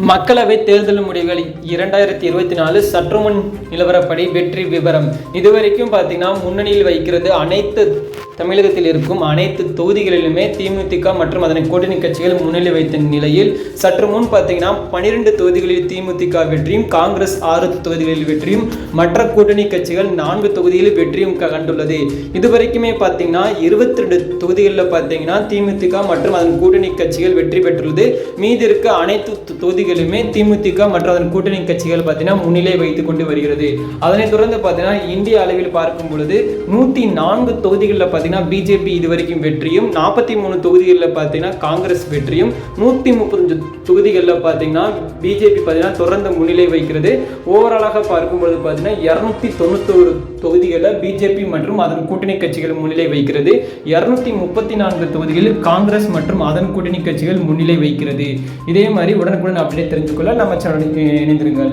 மக்களவை தேர்தல் முடிவுகள் இரண்டாயிரத்தி இருபத்தி நாலு சற்றுமுன் நிலவரப்படி வெற்றி விவரம் இதுவரைக்கும் பார்த்தீங்கன்னா முன்னணியில் வைக்கிறது அனைத்து தமிழகத்தில் இருக்கும் அனைத்து தொகுதிகளிலுமே திமுக மற்றும் அதனை கூட்டணி கட்சிகள் முன்னிலை வைத்த நிலையில் சற்று முன் பார்த்தீங்கன்னா பனிரெண்டு தொகுதிகளில் திமுக வெற்றியும் காங்கிரஸ் ஆறு தொகுதிகளில் வெற்றியும் மற்ற கூட்டணி கட்சிகள் நான்கு தொகுதிகளில் வெற்றியும் கண்டுள்ளது. இதுவரைக்குமே பார்த்தீங்கன்னா இருபத்தி ரெண்டு தொகுதிகளில் பார்த்தீங்கன்னா திமுக மற்றும் அதன் கூட்டணி கட்சிகள் வெற்றி பெற்றுள்ளது. மீதி இருக்க அனைத்து தொகுதிகளுமே திமுக மற்றும் அதன் கூட்டணி கட்சிகள் பார்த்தீங்கன்னா முன்னிலை வைத்துக் கொண்டு வருகிறது. அதனைத் தொடர்ந்து பார்த்தீங்கன்னா இந்திய அளவில் பார்க்கும் பொழுது நூற்றி நான்கு தொகுதிகளில் பார்த்தீங்கன்னா பிஜேபி இது வரைக்கும் வெற்றியும் நாற்பத்தி மூணு தொகுதிகளில் பார்த்தீங்கன்னா காங்கிரஸ் வெற்றியும் நூற்றி முப்பத்தஞ்சு தொகுதிகளில் பார்த்தீங்கன்னா பிஜேபி பார்த்தீங்கன்னா தொடர்ந்து முன்னிலை வைக்கிறது ஓவராலாக பார்க்கும்பொழுது பார்த்தீங்கன்னா இரநூத்தி தொண்ணூத்தோரு தொகுதிகளில் பிஜேபி மற்றும் அதன் கூட்டணி கட்சிகள் முன்னிலை வைக்கிறது இரநூத்தி முப்பத்தி நான்கு தொகுதிகளில் காங்கிரஸ் மற்றும் அதன் கூட்டணி கட்சிகள் முன்னிலை வைக்கிறது இதே மாதிரி உடனுக்குடன் அப்படியே தெரிஞ்சுக்கொள்ள நம்ம சேனலுக்கு இணைந்திருங்கள்.